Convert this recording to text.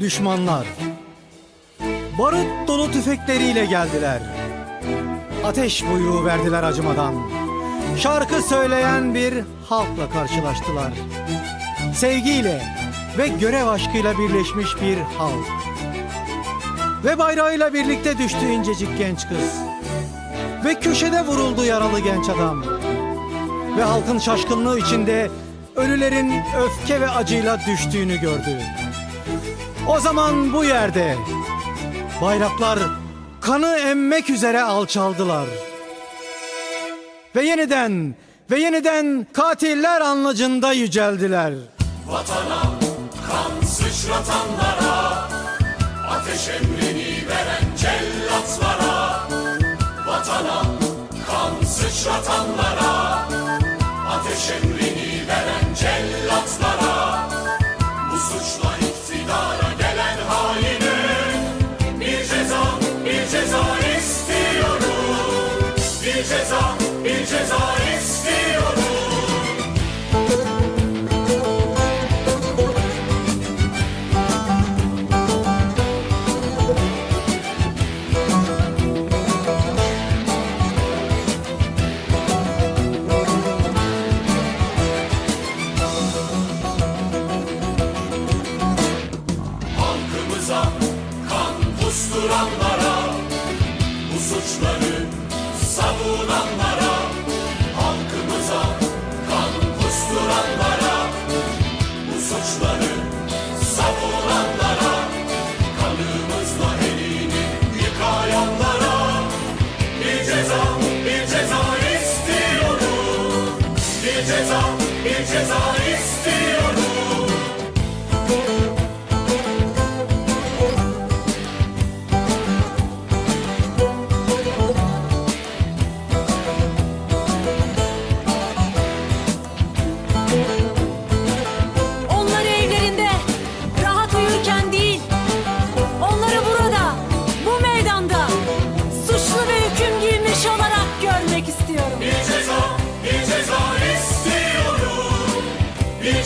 düşmanlar. Barut dolu tüfekleriyle geldiler. Ateş buyruğu verdiler acımadan. Şarkı söyleyen bir halkla karşılaştılar. Sevgiyle ve görev aşkıyla birleşmiş bir halk. Ve bayrağıyla birlikte düştü incecik genç kız. Ve köşede vuruldu yaralı genç adam. Ve halkın şaşkınlığı içinde ölülerin öfke ve acıyla düştüğünü gördü. O zaman bu yerde bayraklar kanı emmek üzere alçaldılar. Ve yeniden ve yeniden katiller anlacında yüceldiler. Vatana kan sıçratanlara Ateş emrini veren cellatlara Vatana kan sıçratanlara Ateş emrini Kanımıza kan kusturanlara Bu suçları savunanlara Halkımıza kan kusturanlara Bu suçları savunanlara Kanımızla elini yıkayanlara Bir ceza, bir ceza istiyorum Bir ceza, bir ceza istiyorum bir ceza, bir ceza istiyorum. Bir.